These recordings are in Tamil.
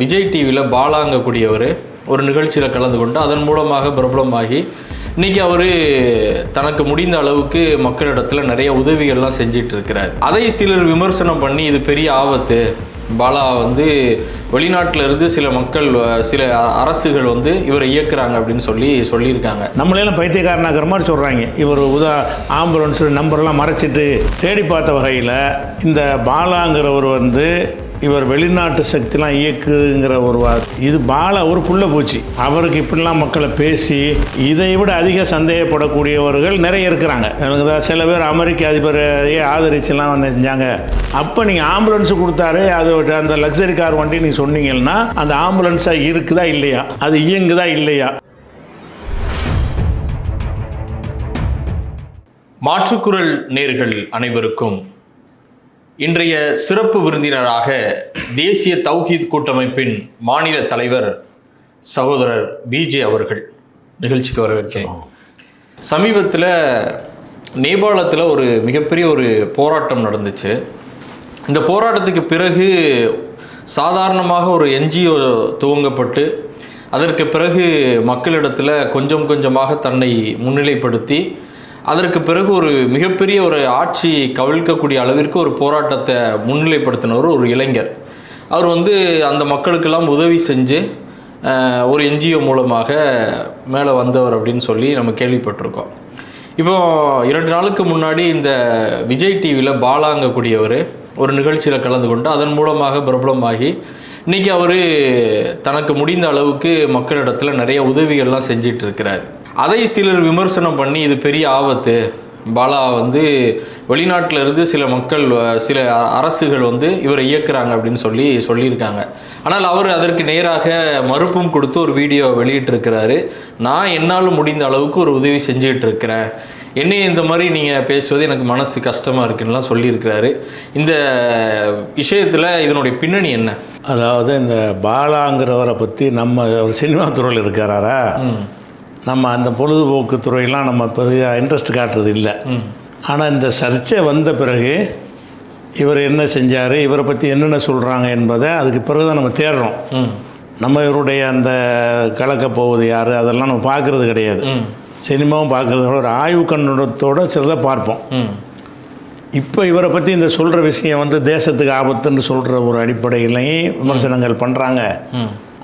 விஜய் டிவியில் பாலாங்கக்கூடியவர் ஒரு நிகழ்ச்சியில் கலந்து கொண்டு அதன் மூலமாக பிரபலமாகி இன்னைக்கு அவர் தனக்கு முடிந்த அளவுக்கு மக்களிடத்தில் நிறைய உதவிகள்லாம் செஞ்சிட்டு இருக்கிறார் அதை சிலர் விமர்சனம் பண்ணி இது பெரிய ஆபத்து. பாலா வந்து வெளிநாட்டில் இருந்து சில மக்கள் சில அரசுகள் வந்து இவரை இயக்குறாங்க அப்படின்னு சொல்லி சொல்லியிருக்காங்க. நம்மளெல்லாம் பைத்தியக்காரனாக்கிற மாதிரி சொல்கிறாங்க இவர் உதா ஆம்புலன்ஸ் நம்பர்லாம் மறைச்சிட்டு தேடி பார்த்த வகையில் இந்த பாலாங்கிறவர் வந்து இவர் வெளிநாட்டு சக்திலாம் இயக்குங்கிற ஒரு வா இது பால ஒரு புள்ள போச்சு. அவருக்கு இப்படிலாம் மக்களை பேசி இதை விட அதிக சந்தேகப்படக்கூடியவர்கள் நிறைய இருக்கிறாங்க. எனக்கு சில பேர் அமெரிக்க அதிபரையே ஆதரிச்சுலாம் வந்து செஞ்சாங்க. அப்போ நீங்கள் ஆம்புலன்ஸ் கொடுத்தாரு அது அந்த லக்ஸரி கார் வண்டி நீங்கள் சொன்னீங்கன்னா அந்த ஆம்புலன்ஸாக இருக்குதா இல்லையா? அது இயங்குதா இல்லையா? மாற்றுக்குரல் நேர்கள் அனைவருக்கும் இன்றைய சிறப்பு விருந்தினராக தேசிய தௌஹீத் கூட்டமைப்பின் மாநில தலைவர் சகோதரர் பிஜே அவர்கள் நிகழ்ச்சிக்கு வரவேற்கிறேன். சமீபத்தில் நேபாளத்தில் ஒரு மிகப்பெரிய ஒரு போராட்டம் நடந்துச்சு. இந்த போராட்டத்துக்கு பிறகு சாதாரணமாக ஒரு என்ஜிஓ துவங்கப்பட்டு அதற்கு பிறகு மக்களிடத்தில் கொஞ்சம் கொஞ்சமாக தன்னை முன்னிலைப்படுத்தி அதற்கு பிறகு ஒரு மிகப்பெரிய ஒரு ஆட்சி கவிழ்க்கக்கூடிய அளவிற்கு ஒரு போராட்டத்தை முன்னிலைப்படுத்தினவர் ஒரு இளைஞர். அவர் வந்து அந்த மக்களுக்கெல்லாம் உதவி செஞ்சு ஒரு என்ஜிஓ மூலமாக மேலே வந்தவர் அப்படின்னு சொல்லி நம்ம கேள்விப்பட்டிருக்கோம். இப்போ இரண்டு நாளுக்கு முன்னாடி இந்த விஜய் டிவியில் பாலாங்கக்கூடியவர் ஒரு நிகழ்ச்சியில் கலந்து கொண்டு அதன் மூலமாக பிரபலமாகி இன்றைக்கி அவர் தனக்கு முடிந்த அளவுக்கு மக்களிடத்தில் நிறைய உதவிகள்லாம் செஞ்சிட்ருக்கிறார் அதை சிலர் விமர்சனம் பண்ணி இது பெரிய ஆபத்து. பாலா வந்து வெளிநாட்டில் இருந்து சில மக்கள் சில அரசுகள் வந்து இவரை இயக்குறாங்க அப்படின்னு சொல்லி சொல்லியிருக்காங்க. ஆனால் அவர் அதற்கு நேராக மறுப்பும் கொடுத்து ஒரு வீடியோ வெளியிட்டிருக்கிறாரு. நான் என்னால் முடிந்த அளவுக்கு ஒரு உதவி செஞ்சுட்டு இருக்கிறேன் என்னைய இந்த மாதிரி நீங்கள் பேசுவது எனக்கு மனசு கஷ்டமாக இருக்குன்னுலாம் சொல்லியிருக்கிறாரு. இந்த விஷயத்தில் இதனுடைய பின்னணி என்ன? அதாவது இந்த பாலாங்கிறவரை பற்றி நம்ம ஒரு சினிமா துறையில் இருக்காரா நம்ம அந்த பொழுதுபோக்கு துறையெல்லாம் நம்ம பெரிய இன்ட்ரெஸ்ட் காட்டுறது இல்லை. ஆனால் இந்த சர்ச்சை வந்த பிறகு இவர் என்ன செஞ்சார் இவரை பற்றி என்னென்ன சொல்கிறாங்க என்பதை அதுக்கு பிறகு தான் நம்ம தேடுறோம். நம்ம இவருடைய அந்த கலக்க போவது யார் அதெல்லாம் நம்ம பார்க்குறது கிடையாது. சினிமாவும் பார்க்குறத விட ஒரு ஆய்வு கண்ணோட்டத்தோட சிலதை பார்ப்போம். இப்போ இவரை பற்றி இந்த சொல்கிற விஷயம் வந்து தேசத்துக்கு ஆபத்துன்னு சொல்கிற ஒரு அடிப்படையிலையும் விமர்சனங்கள் பண்ணுறாங்க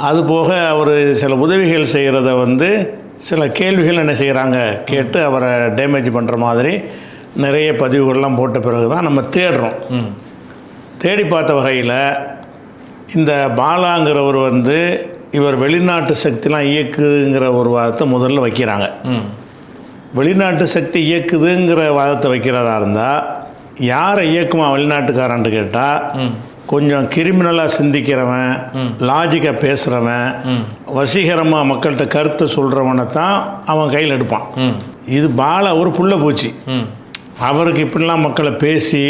அதுபோக அவர் சில உதவிகள் செய்கிறத வந்து சில கேள்விகள் என்ன செய்கிறாங்க கேட்டு அவரை டேமேஜ் பண்ணுற மாதிரி நிறைய பதிவுகள்லாம் போட்ட பிறகு தான் நம்ம தேடுறோம். தேடி பார்த்த வகையில் இந்த பாலாங்கிறவர் வந்து இவர் வெளிநாட்டு சக்திலாம் இயக்குதுங்கிற ஒரு வாதத்தை முதல்ல வைக்கிறாங்க. வெளிநாட்டு சக்தி இயக்குதுங்கிற வாதத்தை வைக்கிறதா இருந்தால் யாரை இயக்குமா வெளிநாட்டுக்காரன்ட்டு கேட்டால் கொஞ்சம் கிரிமினலாக சிந்திக்கிறவன் லாஜிக்காக பேசுகிறவன் வசீகரமாக மக்கள்கிட்ட கருத்தை சொல்கிறவனை தான் அவன் கையில் எடுப்பான். இது பால ஒரு புள்ள பூச்சி. அவருக்கு இப்படிலாம் மக்களை பேசி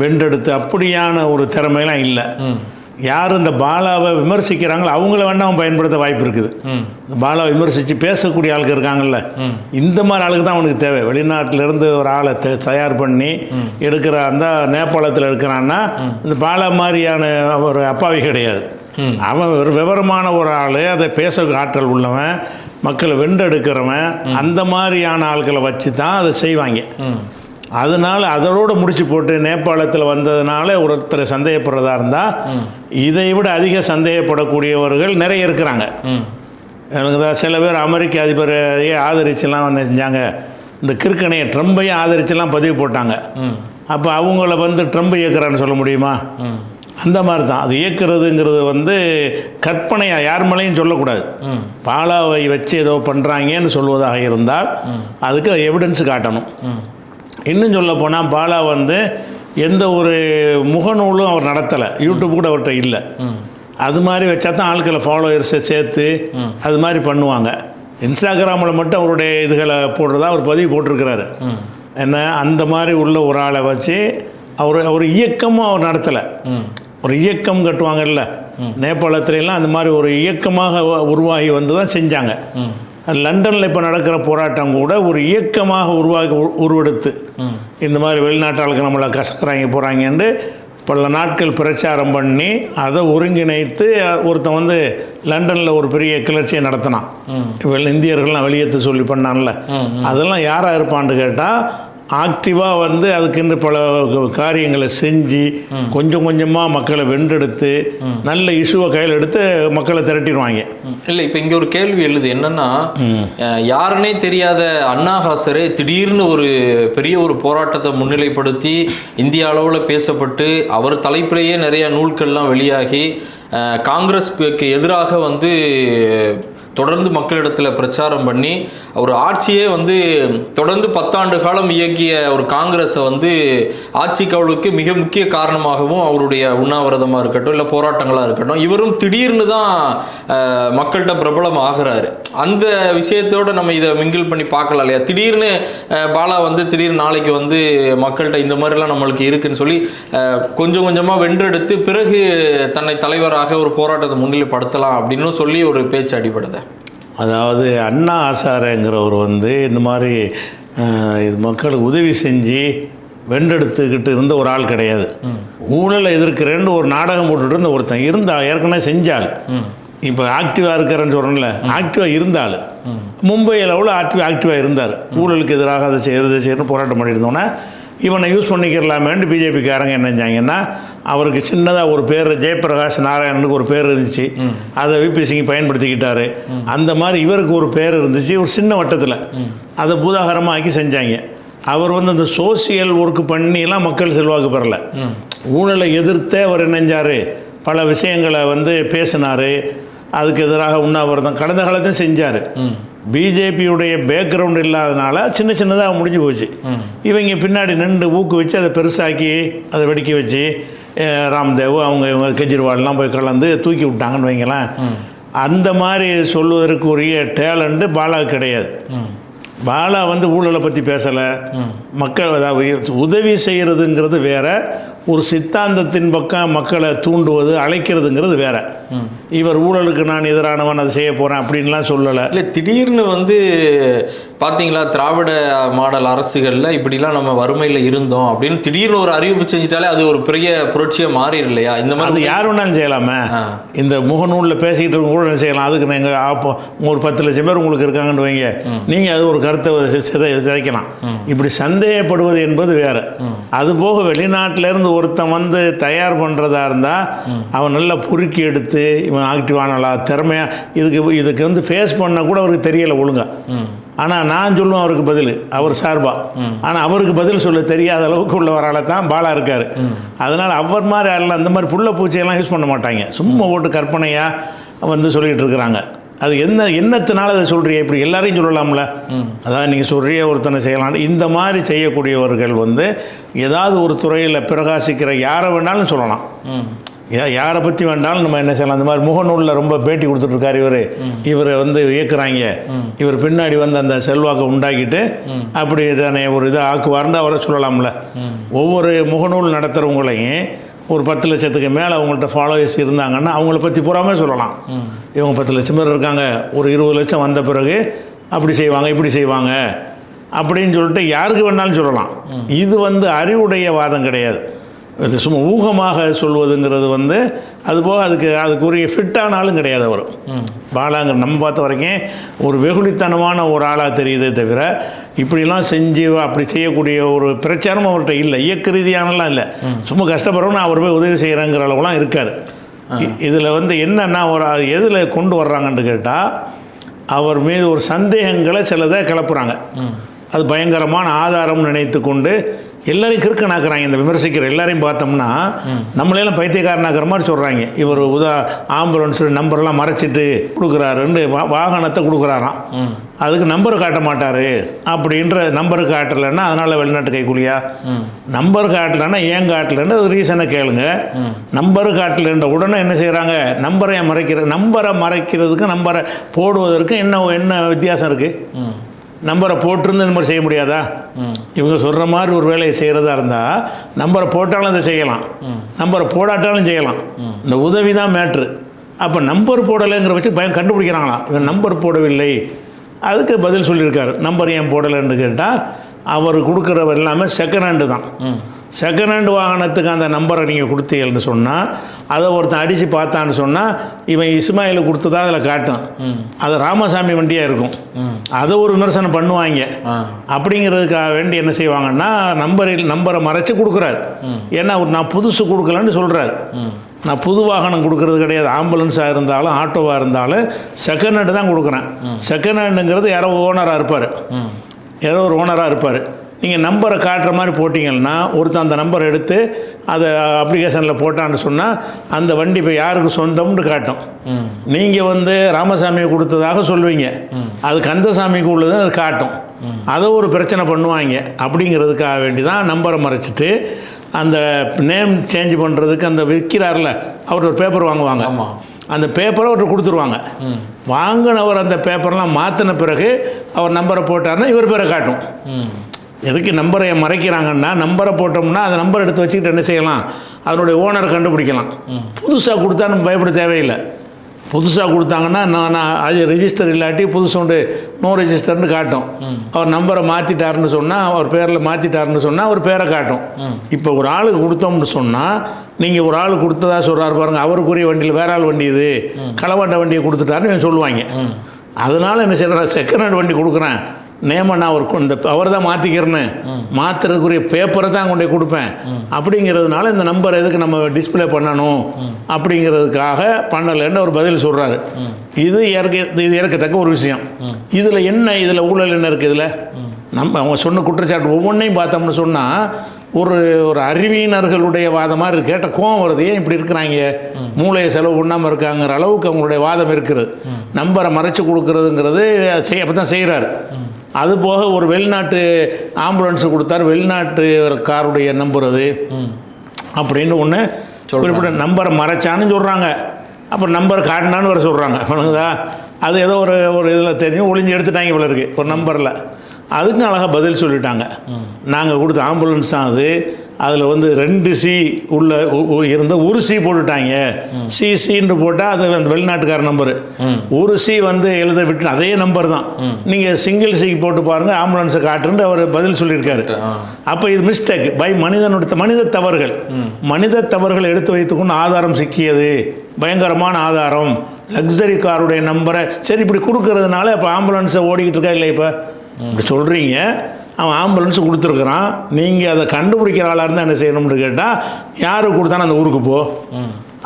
வென்றெடுத்து அப்படியான ஒரு திறமையெல்லாம் இல்லை. யார் இந்த பாலாவை விமர்சிக்கிறாங்களோ அவங்கள வேணா அவன் பயன்படுத்த வாய்ப்பு இருக்குது. இந்த பாலாவை விமர்சித்து பேசக்கூடிய ஆளுங்க இருக்காங்கல்ல. இந்த மாதிரி ஆளுக்கு தான் அவனுக்கு தேவை. வெளிநாட்டிலேருந்து ஒரு ஆளை த- தயார் பண்ணி எடுக்கிற அந்த நேபாளத்தில் இருக்கிறான்னா இந்த பாலா மாதிரியான ஒரு அப்பாவி கிடையாது. அவன் ஒரு விவரமான ஒரு ஆள் அதை பேச ஆற்றல் உள்ளவன் மக்களை வென்றெடுக்கிறவன் அந்த மாதிரியான ஆட்களை வச்சு தான் அதை செய்வாங்க. அதனால் அதோடு முடிச்சு போட்டு நேபாளத்தில் வந்ததுனால ஒருத்தரை சந்தேகப்படுறதா இருந்தால் இதை விட அதிக சந்தேகப்படக்கூடியவர்கள் நிறைய இருக்கிறாங்க. எனக்கு தான் சில பேர் அமெரிக்க அதிபரையே ஆதரிச்சுலாம் வந்து செஞ்சாங்க. இந்த கிறுக்கனையை ட்ரம்பையும் ஆதரிச்சுலாம் பதிவு போட்டாங்க. அப்போ அவங்கள வந்து ட்ரம்ப் இயக்குறான்னு சொல்ல முடியுமா? அந்த மாதிரி தான் அது இயக்குறதுங்கிறது வந்து கற்பனையாக யார் மேலேயும் சொல்லக்கூடாது. பாலாவை வச்சு ஏதோ பண்ணுறாங்கன்னு சொல்வதாக இருந்தால் அதுக்கு எவிடன்ஸ் காட்டணும். இன்னும் சொல்ல போனால் பாலா வந்து எந்த ஒரு முகநூலும் அவர் நடத்தலை. யூடியூப் கூட அவர்கிட்ட இல்லை. அது மாதிரி வச்சா தான் ஆட்களை ஃபாலோவர்ஸை சேர்த்து அது மாதிரி பண்ணுவாங்க. இன்ஸ்டாகிராமில் மட்டும் அவருடைய இதுகளை போடுறதா அவர் பதிவு போட்டிருக்கிறாரு. என்ன அந்த மாதிரி உள்ள ஒரு ஆளை வச்சு அவர் ஒரு இயக்கமும் அவர் நடத்தலை. ஒரு இயக்கம் கட்டுவாங்கல்ல. நேபாளத்துல எல்லாம் அந்த மாதிரி ஒரு இயக்கமாக உருவாகி வந்து தான் செஞ்சாங்க. லண்டனில் இப்போ நடக்கிற போராட்டம் கூட ஒரு இயக்கமாக உருவாகி உ- உருவெடுத்து. இந்த மாதிரி வெளிநாட்டு ஆளுக்கு நம்மளை கசக்குறாங்க போகிறாங்கன்ட்டு பல நாட்கள் பிரச்சாரம் பண்ணி அதை ஒருங்கிணைத்து ஒருத்தன் வந்து லண்டனில் ஒரு பெரிய கிளர்ச்சியை நடத்தினான். இந்தியர்கள்லாம் வெளியேற்ற சொல்லி பண்ணான்ல. அதெல்லாம் யாராக இருப்பான்னு கேட்டால் ஆக்டிவாக வந்து அதுக்கென்று பல காரியங்களை செஞ்சு கொஞ்சம் கொஞ்சமாக மக்களை வென்றெடுத்து நல்ல இஷ்யூவை கையில் எடுத்து மக்களை திரட்டிடுவாங்க. இல்லை இப்போ இங்கே ஒரு கேள்வி எழுது. என்னன்னா அஹ், யாருன்னே தெரியாத அண்ணாஹாசரே திடீர்னு ஒரு பெரிய ஒரு போராட்டத்தை முன்னிலைப்படுத்தி இந்திய அளவில் பேசப்பட்டு அவர் தலைப்பிலேயே நிறைய நூல்கள்லாம் வெளியாகி காங்கிரஸ்க்கு எதிராக வந்து தொடர்ந்து மக்களிடத்தில் பிரச்சாரம் பண்ணி ஒரு ஆட்சியே வந்து தொடர்ந்து பத்தாண்டு காலம் இயக்கிய ஒரு காங்கிரஸை வந்து ஆட்சி கவுளுக்கு மிக முக்கிய காரணமாகவும் அவருடைய உண்ணாவிரதமாக இருக்கட்டும் இல்லை போராட்டங்களாக இருக்கட்டும் இவரும் திடீர்னு தான் மக்கள்கிட்ட பிரபலம் ஆகுறாரு அந்த விஷயத்தோட நம்ம இதை மிங்கிள் பண்ணி பார்க்கலாம் இல்லையா? திடீர்னு பாலா வந்து திடீர்னு நாளைக்கு வந்து மக்கள்கிட்ட இந்த மாதிரிலாம் நம்மளுக்கு இருக்குன்னு சொல்லி கொஞ்சம் கொஞ்சமாக வென்றெடுத்து பிறகு தன்னை தலைவராக ஒரு போராட்டத்தை முன்னிலைப்படுத்தலாம் அப்படின்னு சொல்லி ஒரு பேச்சு அடிபடுது. அதாவது அண்ணா ஆசாரங்கிறவர் வந்து இந்த மாதிரி இது மக்களுக்கு உதவி செஞ்சு வென்றெடுத்துக்கிட்டு இருந்த ஒரு ஆள் கிடையாது. ஊழலை எதிர்க்கிறேன்னு ஒரு நாடகம் போட்டுட்டு இருந்த ஒருத்தன் இருந்தா ஏற்கனவே செஞ்சால். இப்போ ஆக்டிவாக இருக்கிறேன்னு சொல்கிறேன்ல ஆக்டிவாக இருந்தால். மும்பையில் அவ்வளோ ஆக்டிவ் ஆக்டிவாக இருந்தார். ஊழலுக்கு எதிராக அதை செய்யறது செய்யணும் போராட்டம் பண்ணியிருந்தோன்னே இவனை யூஸ் பண்ணிக்கிறலாமேன்ட்டு பிஜேபிக்காரங்க என்ன செஞ்சாங்கன்னா அவருக்கு சின்னதாக ஒரு பேர் ஜெயபிரகாஷ் நாராயணனுக்கு ஒரு பேர் இருந்துச்சு. அதை விபி சிங் பயன்படுத்திக்கிட்டாரு. அந்த மாதிரி இவருக்கு ஒரு பேர் இருந்துச்சு ஒரு சின்ன வட்டத்தில். அதை பூதாகரமாக்கி செஞ்சாங்க. அவர் வந்து அந்த சோசியல் ஒர்க் பண்ணிலாம் மக்கள் செல்வாக்கு பெறலை. ஊழலை எதிர்த்தே அவர் என்னஞ்சார் பல விஷயங்களை வந்து பேசினார். அதுக்கு எதிராக உண்ணாவிரதம். கடந்த காலத்தையும் செஞ்சார். பிஜேபியுடைய பேக்ரவுண்ட் இல்லாதனால சின்ன சின்னதாக முடிஞ்சு போச்சு. இவங்க பின்னாடி நின்று ஊக்குவிச்சு அதை பெருசாக்கி அதை வெடிக்க வச்சு ராம்தேவ் அவங்க இவங்க கெஜ்ரிவால்லாம் போய் கலந்து தூக்கி விட்டாங்கன்னு வைங்களேன். அந்த மாதிரி சொல்வதற்குரிய டேலண்ட்டு பாலா கிடையாது. பாலா வந்து ஊழலை பற்றி பேசலை. மக்கள் அதாவது உதவி செய்கிறதுங்கிறது வேற. ஒரு சித்தாந்தத்தின் பக்கம் மக்களை தூண்டுவது அழைக்கிறதுங்கிறது வேற. இவர் ஊழலுக்கு நான் எதிரானவன் அதை செய்ய போகிறேன் அப்படின்லாம் சொல்லலை. இல்லை திடீர்னு வந்து பார்த்தீங்களா திராவிட மாடல் அரசுகளில் இப்படிலாம் நம்ம வறுமையில் இருந்தோம் அப்படின்னு திடீர்னு ஒரு அறிவிப்பு செஞ்சுட்டாலே அது ஒரு பெரிய புரட்சியாக மாறிடும் இல்லையா? இந்த அது மாதிரி யார் வேணாலும் செய்யலாமே. இந்த முகநூலில் பேசிக்கிட்டு இருக்க கூட என்ன செய்யலாம். அதுக்கு நீங்கள் ஆப்போ ஒரு பத்து லட்சம் பேர் உங்களுக்கு இருக்காங்கன்னு வைங்க. நீங்கள் அது ஒரு கருத்தை சிதைக்கலாம். இப்படி சந்தேகப்படுவது என்பது வேற. அது போக வெளிநாட்டிலேருந்து ஒருத்தன் வந்து தயார் பண்ணுறதா இருந்தால் அவன் நல்லா பொறுக்கி எடுத்து இவன் ஆக்டிவானலா திறமையாக இதுக்கு இதுக்கு வந்து ஃபேஸ் பண்ண கூட அவருக்கு தெரியலை ஒழுங்கா. ஆனால் நான் சொல்லுவேன் அவருக்கு பதில் அவர் சார்பாக ஆனால் அவருக்கு பதில் சொல்ல தெரியாத அளவுக்கு உள்ளவரால தான் பாலா இருக்கார். அதனால் அவர் மாதிரி ஆளெலாம் அந்த மாதிரி புள்ள பூச்சியெல்லாம் யூஸ் பண்ண மாட்டாங்க. சும்மா ஓட்டு கற்பனையாக வந்து சொல்லிகிட்டு இருக்கிறாங்க. அது என்ன என்னத்தினால அதை சொல்கிறீங்க இப்படி எல்லாரையும் சொல்லலாம்ல. அதாவது நீங்கள் சொல்கிறிய ஒருத்தனை செய்யலாம் இந்த மாதிரி செய்யக்கூடியவர்கள் வந்து ஏதாவது ஒரு துறையில் பிரகாசிக்கிற யாரை வேணாலும் சொல்லலாம். யாரை பற்றி வேண்டாலும் நம்ம என்ன செய்யலாம்? அந்த மாதிரி முகநூலில் ரொம்ப பேட்டி கொடுத்துட்ருக்காரு இவர். இவரை வந்து இயக்குறாங்க. இவர் பின்னாடி வந்து அந்த செல்வாக்கை உண்டாக்கிட்டு அப்படி தானே ஒரு இதை ஆக்குவார்னு அவரை சொல்லலாம்ல. ஒவ்வொரு முகநூல் நடத்துகிறவங்களையும் ஒரு பத்து லட்சத்துக்கு மேலே அவங்கள்ட்ட ஃபாலோவர்ஸ் இருந்தாங்கன்னா அவங்கள பற்றி பூராமே சொல்லலாம். இவங்க பத்து லட்சம் பேர் இருக்காங்க ஒரு இருபது லட்சம் வந்த பிறகு அப்படி செய்வாங்க இப்படி செய்வாங்க அப்படின்னு சொல்லிட்டு யாருக்கு வேணாலும் சொல்லலாம். இது வந்து அறிவுடைய வாதம் கிடையாது. இது சும்மா ஊகமாக சொல்வதுங்கிறது வந்து அதுபோக அதுக்கு அதுக்குரிய ஃபிட்டான ஆளும் கிடையாது அவர். பாலாங்கிற நம்ம பார்த்த வரைக்கும் ஒரு வெகுளித்தனமான ஒரு ஆளாக தெரியுதே தவிர இப்படிலாம் செஞ்சு அப்படி செய்யக்கூடிய ஒரு பிரச்சாரமும் அவர்கிட்ட இல்லை. இயக்க ரீதியானலாம் இல்லை. சும்மா கஷ்டப்படுறோம் நான் அவர் போய் உதவி செய்கிறேங்கிற அளவுலாம் இருக்கார். இதில் வந்து என்னன்னா ஒரு எதில் கொண்டு வர்றாங்கன்னு கேட்டால் அவர் மீது ஒரு சந்தேகங்களை சிலதை கிளப்புறாங்க. அது பயங்கரமான ஆதாரம் நினைத்து கொண்டு எல்லாரையும் கிறுக்கனாக்குறாங்க. இந்த விமர்சிக்கிற எல்லாரையும் பார்த்தோம்னா நம்மளையெல்லாம் பைத்தியக்காரனாக்குற மாதிரி சொல்கிறாங்க இவர் உதா ஆம்புலன்ஸ் நம்பர்லாம் மறைச்சிட்டு கொடுக்குறாருன்னு வா- வாகனத்தை கொடுக்குறாராம். அதுக்கு நம்பர் காட்ட மாட்டார். அப்படின்ற நம்பர் காட்டலைன்னா அதனால் வெளிநாட்டு கைக்கூலியா நம்பர் காட்டலைன்னா ஏன் காட்டலைன்னு அது ரீசனை கேளுங்க. நம்பர் காட்டலைன்ற உடனே என்ன செய்கிறாங்க நம்பரை மறைக்கிற நம்பரை மறைக்கிறதுக்கு நம்பரை போடுவதற்கு என்ன என்ன வித்தியாசம் இருக்குது நம்பரை போட்டிருந்து இந்த மாதிரி செய்ய முடியாதா? இவங்க சொல்கிற மாதிரி ஒரு வேலையை செய்கிறதா இருந்தால் நம்பரை போட்டாலும் அதை செய்யலாம். நம்பரை போடாட்டாலும் செய்யலாம். இந்த உதவி தான் மேட்ரு அப்போ நம்பர் போடலைங்கிற வச்சு பயம் கண்டுபிடிக்கிறாங்களாம். இந்த நம்பர் போடவில்லை. அதுக்கு பதில் சொல்லியிருக்காரு. நம்பர் ஏன் போடலைன்னு கேட்டால் அவர் கொடுக்குறவர் எல்லாமே செகண்ட் ஹேண்டு தான். செகண்ட் ஹேண்ட் வாகனத்துக்கு அந்த நம்பரை நீங்கள் கொடுத்தீங்கன்னு சொன்னால் அதை ஒருத்தன் அடித்து பார்த்தான்னு சொன்னால் இவன் இஸ்மாயில் கொடுத்ததா அதில் காட்டும். அது ராமசாமி வண்டியாக இருக்கும். அதை ஒரு விமர்சனம் பண்ணுவாங்க. அப்படிங்கிறதுக்காக வேண்டி என்ன செய்வாங்கன்னா நம்பரில் நம்பரை மறைச்சு கொடுக்குறாரு. ஏன்னா நான் புதுசு கொடுக்கலன்னு சொல்கிறார் நான் புது வாகனம் கொடுக்கறது கிடையாது. ஆம்புலன்ஸாக இருந்தாலும் ஆட்டோவாக இருந்தாலும் செகண்ட் ஹேண்டு தான் கொடுக்குறேன். செகண்ட் ஹேண்டுங்கிறது யாரோ ஓனராக இருப்பார். ஏதோ ஒரு ஓனராக இருப்பார். நீங்கள் நம்பரை காட்டுற மாதிரி போட்டிங்கன்னா ஒருத்தன் அந்த நம்பரை எடுத்து அதை அப்ளிகேஷனில் போட்டான்னு சொன்னால் அந்த வண்டி இப்போ யாருக்கு சொந்தம்னு காட்டும். நீங்கள் வந்து ராமசாமியை கொடுத்ததாக சொல்லுவீங்க. அது கந்தசாமிக்கு உள்ளது அது காட்டும். அதை ஒரு பிரச்சனை பண்ணுவாங்க. அப்படிங்கிறதுக்காக வேண்டி தான் நம்பரை மறைச்சிட்டு அந்த நேம் சேஞ்ச் பண்ணுறதுக்கு அந்த விற்கிறார்ல அவர் ஒரு பேப்பர் வாங்குவாங்க. அந்த பேப்பரை அவர்கிட்ட கொடுத்துருவாங்க. வாங்கினவர் அந்த பேப்பர்லாம் மாற்றின பிறகு அவர் நம்பரை போட்டார்னா இவர் பேரை காட்டும். எதுக்கு நம்பரை மறைக்கிறாங்கன்னா நம்பரை போட்டோம்னா அந்த நம்பர் எடுத்து வச்சுக்கிட்டு என்ன செய்யலாம்? அதனுடைய ஓனரை கண்டுபிடிக்கலாம். புதுசாக கொடுத்தா நம்ம பயப்பட தேவையில்லை. புதுசாக கொடுத்தாங்கன்னா நான் நான் அது ரெஜிஸ்டர் இல்லாட்டி புதுசு உண்டு நோ ரெஜிஸ்டர்னு காட்டும். அவர் நம்பரை மாற்றிட்டாருன்னு சொன்னால் அவர் பேரில் மாற்றிட்டாருன்னு சொன்னால் அவர் பேரை காட்டும். இப்போ ஒரு ஆளுக்கு கொடுத்தோம்னு சொன்னால் நீங்கள் ஒரு ஆள் கொடுத்ததா சொல்கிறாரு பாருங்க அவருக்குரிய வண்டியில் வேற ஆள் வண்டி இது. களவாட்ட வண்டியை கொடுத்துட்டாருன்னு சொல்லுவாங்க. அதனால என்ன செய்யறேன் செகண்ட் ஹேண்ட் வண்டி கொடுக்குறேன். நேம நான் ஒரு இந்த அவர் தான் மாற்றிக்கிறேன்னு மாற்றுறதுக்குரிய பேப்பரை தான் கொண்டு கொடுப்பேன். அப்படிங்கிறதுனால இந்த நம்பர் எதுக்கு நம்ம டிஸ்ப்ளே பண்ணணும்? அப்படிங்கிறதுக்காக பண்ணலைன்னு ஒரு பதில் சொல்கிறாரு இது ஏற்க இது ஏற்கத்தக்க ஒரு விஷயம். இதில் என்ன இதில் ஊழல் என்ன இருக்குது இதில்? நம்ம அவங்க சொன்ன குற்றச்சாட்டு ஒவ்வொன்றையும் பார்த்தோம்னு சொன்னால் ஒரு ஒரு அறிவியினர்களுடைய வாதமாக இருக்கு. கேட்ட கோவம் வருது. ஏன் இப்படி இருக்கிறாங்க? மூளையை செலவு பண்ணாமல் இருக்காங்கிற அளவுக்கு அவங்களுடைய வாதம் இருக்கிறது நம்பரை மறைச்சு கொடுக்கறதுங்கிறது செய் அப்போ தான் செய்கிறாரு அது போக ஒரு வெளிநாட்டு ஆம்புலன்ஸ் கொடுத்தாரு. வெளிநாட்டு காருடைய நம்பர் அது. அப்படின்னு ஒன்று குறிப்பிட்ட நம்பரை மறைச்சான்னு சொல்கிறாங்க அப்புறம் நம்பர் காட்டினான்னு வர சொல்கிறாங்க வணங்குதா? அது ஏதோ ஒரு ஒரு இதில் தெரியும். ஒளிஞ்சு எடுத்துட்டாங்க இவ்வளோ இருக்குது ஒரு நம்பரில் அதுக்கும் அழகாக பதில் சொல்லிட்டாங்க. நாங்கள் கொடுத்த ஆம்புலன்ஸ் தான் அது. அதில் வந்து ரெண்டு சி உள்ள இருந்த ஒரு சி போட்டுட்டாங்க. சி சின்னு போட்டால் அது அந்த வெளிநாட்டுக்கார நம்பரு ஒரு சி வந்து எழுத விட்டு அதே நம்பர் தான். நீங்கள் சிங்கிள் சி போட்டு பாருங்கள் ஆம்புலன்ஸை காட்டுன்னு அவர் பதில் சொல்லியிருக்காரு. அப்போ இது மிஸ்டேக் பை மனிதனுடைய மனித தவறுகள். மனித தவறுகள் எடுத்து வைத்துக்கொண்டு ஆதாரம் சிக்கியது. பயங்கரமான ஆதாரம். லக்ஸரி காருடைய நம்பரை சரி இப்படி கொடுக்கறதுனால இப்போ ஆம்புலன்ஸை ஓடிக்கிட்டு இருக்கா இல்லை இப்போ? இப்படி சொல்கிறீங்க அவன் ஆம்புலன்ஸ் கொடுத்துருக்குறான். நீங்கள் அதை கண்டுபிடிக்கிற ஆளாக இருந்தால் என்ன செய்யணும்னு கேட்டால் யாருக்கு கொடுத்தானோ அந்த ஊருக்கு போ.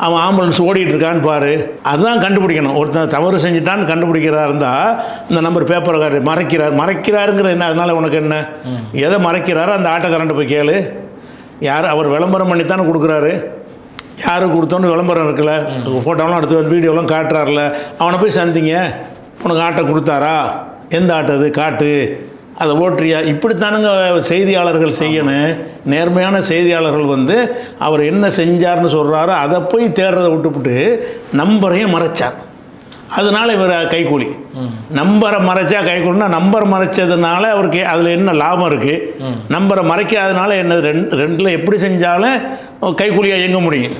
அவன் ஆம்புலன்ஸ் ஓடிட்டு இருக்கான்னு பாரு. அதுதான் கண்டுபிடிக்கணும். ஒருத்தன் தவறு செஞ்சுட்டான்னு கண்டுபிடிக்கிறதா இருந்தால் இந்த நம்பர் பேப்பர் மறைக்கிறார். மறைக்கிறாருங்கிறது என்ன? அதனால உனக்கு என்ன? எதை மறைக்கிறாரோ அந்த ஆட்டோக்காரன்ட்ட போய் கேளு. யார் அவர் விளம்பரம் பண்ணி தானே கொடுக்குறாரு. யாருக்கு கொடுத்தோன்னு விளம்பரம் இருக்குல்ல. ஃபோட்டோலாம் எடுத்து வந்து வீடியோலாம் காட்டுறாருல அவனை போய் சந்திங்க. உனக்கு ஆட்டை கொடுத்தாரா? எந்த ஆட்டை அது? காட்டு. அதை ஓட்டுறியா? இப்படித்தானுங்க செய்தியாளர்கள் செய்யணும். நேர்மையான செய்தியாளர்கள் வந்து அவர் என்ன செஞ்சார்னு சொல்கிறாரோ அதை போய் தேடுறதை விட்டுப்புட்டு நம்பரையும் மறைச்சார். அதனால இவர் கைக்கூலி நம்பரை மறைச்சா கைக்கூலினா நம்பர் மறைச்சதுனால அவருக்கு அதில் என்ன லாபம் இருக்குது நம்பரை மறைக்காதனால என்ன ரெண்டு ரெண்டில் எப்படி செஞ்சாலும் கைக்கூலியாக இயங்க முடியும்.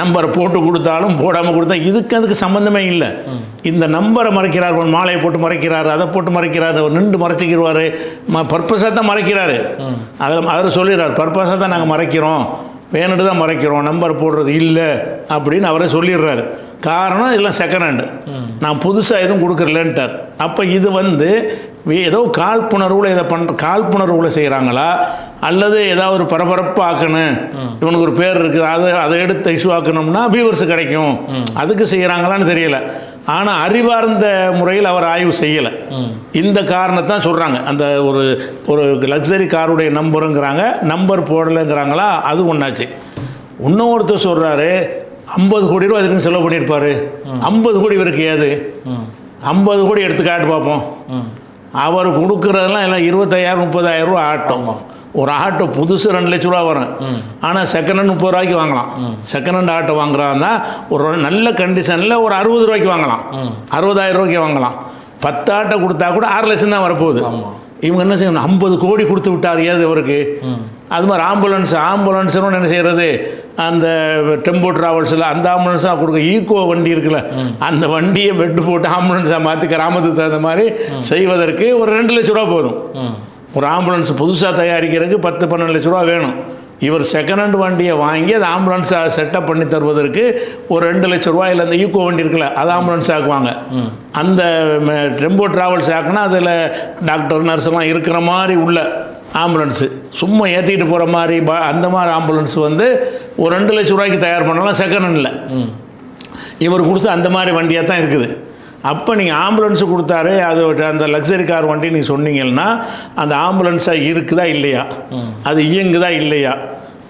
நம்பரை போட்டு கொடுத்தாலும் போடாமல் கொடுத்தா இதுக்கு அதுக்கு சம்மந்தமே இல்லை. இந்த நம்பரை மறைக்கிறார் ஒரு மாலையை போட்டு மறைக்கிறார் அதை போட்டு மறைக்கிறார் அவர் நின்று மறைச்சிக்கிடுவார். ம பர்பஸாக தான் மறைக்கிறாரு. அதில் அவர் சொல்லிடுறார் பர்பஸாக தான் நாங்கள் மறைக்கிறோம். வேணுட்டு தான் மறைக்கிறோம். நம்பர் போடுறது இல்லை. அப்படின்னு அவரே சொல்லிடுறாரு. காரணம் இதெல்லாம் செகண்ட் ஹேண்டு நான் புதுசாக எதுவும் கொடுக்குறலன்ட்டார். அப்போ இது வந்து ஏதோ காழ்ப்புணர்வில் இதை பண்ணுற காழ்ப்புணர்வில் செய்கிறாங்களா அல்லது ஏதாவது ஒரு பரபரப்பு ஆக்கணும் இவனுக்கு ஒரு பேர் இருக்குது. அதை அதை எடுத்து இஷ்யூ ஆக்கணும்னா வியூவர்ஸ் கிடைக்கும். அதுக்கு செய்கிறாங்களான்னு தெரியல. ஆனால் அறிவார்ந்த முறையில் அவர் ஆய்வு செய்யலை. இந்த காரணத்தான் சொல்கிறாங்க அந்த ஒரு ஒரு லக்ஸரி காருடைய நம்பருங்கிறாங்க. நம்பர் போடலைங்கிறாங்களா? அது ஒன்றாச்சு இன்னொருத்தர் சொல்கிறாரு ஐம்பது கோடி ரூபா அதுக்கு செலவு பண்ணியிருப்பாரு? ஐம்பது கோடி இவருக்கு ஏது? ஐம்பது கோடி எடுத்து காட்டு பார்ப்போம். அவர் கொடுக்குறதெல்லாம் எல்லாம் இருபத்தாயிரம் முப்பதாயிரம் ரூபா ஆட்டம். ஒரு ஆட்டோ புதுசு ரெண்டு லட்ச ரூபா வரும் ஆனால் செகண்ட் ஹேண்ட் முப்பது ரூபாய்க்கு வாங்கலாம். செகண்ட் ஹேண்ட் ஆட்டோ வாங்குறான்னா ஒரு நல்ல கண்டிஷனில் ஒரு அறுபது ரூபாய்க்கு வாங்கலாம். அறுபதாயிரம் ரூபாய்க்கு வாங்கலாம். பத்து ஆட்டோ கொடுத்தா கூட ஆறு லட்சம் தான் வரப்போகுது. இவங்க என்ன செய்யணும்? ஐம்பது கோடி கொடுத்து விட்டார் ஏது இவருக்கு அது மாதிரி ஆம்புலன்ஸ் ஆம்புலன்ஸ்னு என்ன செய்கிறது அந்த டெம்போ ட்ராவல்ஸில் அந்த ஆம்புலன்ஸாக கொடுக்க ஈகோ வண்டி இருக்குல்ல அந்த வண்டியை பெட்டு போட்டு ஆம்புலன்ஸாக மாற்றி கிராமத்துக்கு தகுந்த மாதிரி செய்வதற்கு ஒரு ரெண்டு லட்ச ரூபா போதும். ஒரு ஆம்புலன்ஸ் புதுசாக தயாரிக்கிறதுக்கு பத்து பன்னெண்டு லட்ச ரூபா வேணும். இவர் செகண்ட் ஹேண்ட் வண்டியை வாங்கி அது ஆம்புலன்ஸை செட்டப் பண்ணி தருவதற்கு ஒரு ரெண்டு லட்ச ரூபாயில் அந்த ஈக்கோ வண்டி இருக்குல்ல அது ஆம்புலன்ஸ் ஆக்குவாங்க. அந்த டெம்போ ட்ராவல்ஸ் ஆக்குனா அதில் டாக்டர் நர்ஸ் எல்லாம் இருக்கிற மாதிரி உள்ள ஆம்புலன்ஸு. சும்மா ஏற்றிட்டு போகிற மாதிரி ப அந்த மாதிரி ஆம்புலன்ஸ் வந்து ஒரு ரெண்டு லட்ச ரூபாய்க்கு தயார் பண்ணலாம் செகண்ட் ஹேண்டில் இவர் கொடுத்த அந்த மாதிரி வண்டியாக தான் இருக்குது. அப்போ நீங்கள் ஆம்புலன்ஸு கொடுத்தாரு அது அந்த லக்ஸரி கார் வண்டி நீங்கள் சொன்னீங்கன்னா அந்த ஆம்புலன்ஸாக இருக்குதா இல்லையா? அது இயங்குதா இல்லையா?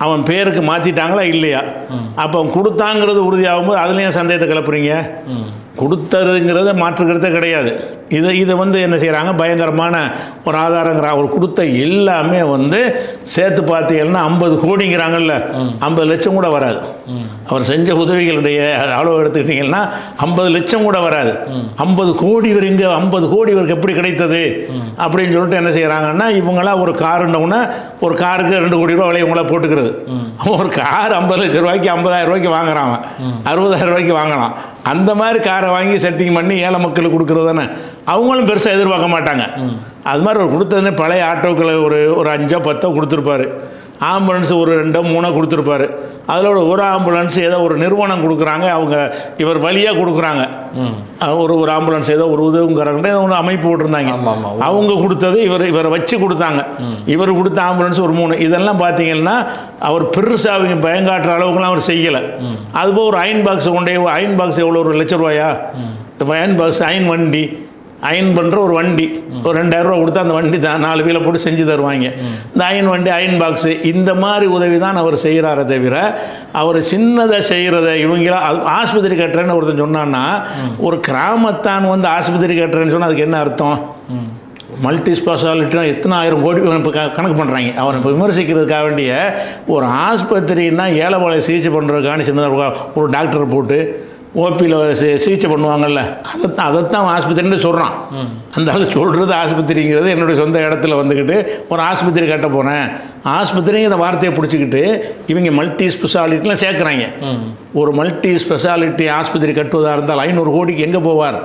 அவன் பேருக்கு மாற்றிட்டாங்களா இல்லையா? அப்போ அவன் கொடுத்தாங்கிறது உறுதியாகும்போது அதுலேயும் சந்தேகத்தை கிளப்புறீங்க? கொடுத்ததுங்கிறத மாற்றுக்கிறதே கிடையாது. இதை இதை வந்து என்ன செய்கிறாங்க பயங்கரமான ஒரு ஆதாரங்கிற அவர் கொடுத்த எல்லாமே வந்து சேர்த்து பார்த்தீங்கன்னா ஐம்பது கோடிங்கிறாங்கல்ல. ஐம்பது லட்சம் கூட வராது. அவர் செஞ்ச உதவிகளுடைய அளவு எடுத்துக்கிட்டிங்கன்னா ஐம்பது லட்சம் கூட வராது. ஐம்பது கோடி இவர் இங்கே ஐம்பது கோடி இவருக்கு எப்படி கிடைத்தது? அப்படின்னு சொல்லிட்டு என்ன செய்கிறாங்கன்னா இவங்களாம் ஒரு காருன்னவுன்னா ஒரு காருக்கு ரெண்டு கோடி ரூபா விலை இவங்கள போட்டுக்கிறது. ஒரு கார் ஐம்பது லட்சம் ரூபாய்க்கு ஐம்பதாயிரம் ரூபாய்க்கு வாங்குறான் அவன். அறுபதாயிரம் ரூபாய்க்கு வாங்கலாம் அந்த மாதிரி கார் வாங்கி செட்டிங் பண்ணி ஏழை மக்களுக்கு கொடுக்குறது தானே அவங்களும் பெருசாக எதிர்பார்க்க மாட்டாங்க. அது மாதிரி ஒரு கொடுத்ததுன்னு பழைய ஆட்டோக்களை ஒரு ஒரு அஞ்சோ பத்தோ கொடுத்துருப்பாரு. ஆம்புலன்ஸ் ஒரு ரெண்டோ மூணோ கொடுத்துருப்பாரு. அதில் ஒரு ஆம்புலன்ஸ் ஏதோ ஒரு நிறுவனம் கொடுக்குறாங்க அவங்க இவர் வழியாக கொடுக்குறாங்க. ஒரு ஒரு ஆம்புலன்ஸ் ஏதோ ஒரு உதவுங்கிறாங்க ஏதோ ஒன்று அமைப்பு ஆமா. அவங்க கொடுத்தது இவர் இவரை வச்சு கொடுத்தாங்க. இவர் கொடுத்த ஆம்புலன்ஸ் ஒரு மூணு. இதெல்லாம் பார்த்தீங்கன்னா அவர் பெருசாக அவங்க பயங்காட்டுற அளவுக்குலாம் அவர் செய்யலை. அதுபோல் ஒரு அயன் பாக்ஸ் கொண்டே அயன் பாக்ஸ் எவ்வளோ ஒரு லட்ச ரூபாயா? அயன் பாக்ஸ் அயன் வண்டி. அயன் பண்ணுற ஒரு வண்டி. ஒரு ரெண்டாயிரம் ரூபா கொடுத்தா அந்த வண்டி தான் நாலு வீலை போட்டு செஞ்சு தருவாங்க. இந்த அயன் வண்டி அயன் பாக்ஸு இந்த மாதிரி உதவி தான் அவர் செய்கிறாரே தவிர அவர் சின்னதை செய்கிறத இவங்களா அது ஆஸ்பத்திரி கட்டுறேன்னு ஒருத்தன் சொன்னான்னா ஒரு கிராமத்தான் வந்து ஆஸ்பத்திரி கட்டுறேன்னு சொன்னால் அதுக்கு என்ன அர்த்தம்? மல்டி ஸ்பெஷாலிட்டினா எத்தனை ஆயிரம் கோடி இப்போ க கணக்கு பண்ணுறாங்க அவனை இப்போ விமர்சிக்கிறதுக்காக வேண்டிய ஒரு ஆஸ்பத்திரின்னா ஏழைவாழை சிகிச்சை பண்ணுறதுக்கான சின்னதாக ஒரு டாக்டரை போட்டு ஓபியில் சிகிச்சை பண்ணுவாங்கல்ல. அதைத்தான் அதைத்தான் ஆஸ்பத்திரின்னு சொல்கிறான் அந்த ஆள் சொல்கிறது ஆஸ்பத்திரிங்கிறது என்னுடைய சொந்த இடத்துல வந்துக்கிட்டு ஒரு ஆஸ்பத்திரி கட்ட போகிறேன் ஆஸ்பத்திரிங்கிற வார்த்தையை பிடிச்சிக்கிட்டு இவங்க மல்டி ஸ்பெஷாலிட்டிலாம் சேர்க்குறாங்க. ஒரு மல்டி ஸ்பெஷாலிட்டி ஆஸ்பத்திரி கட்டுவதாக இருந்தால் ஐநூறு கோடிக்கு எங்கே போவார்?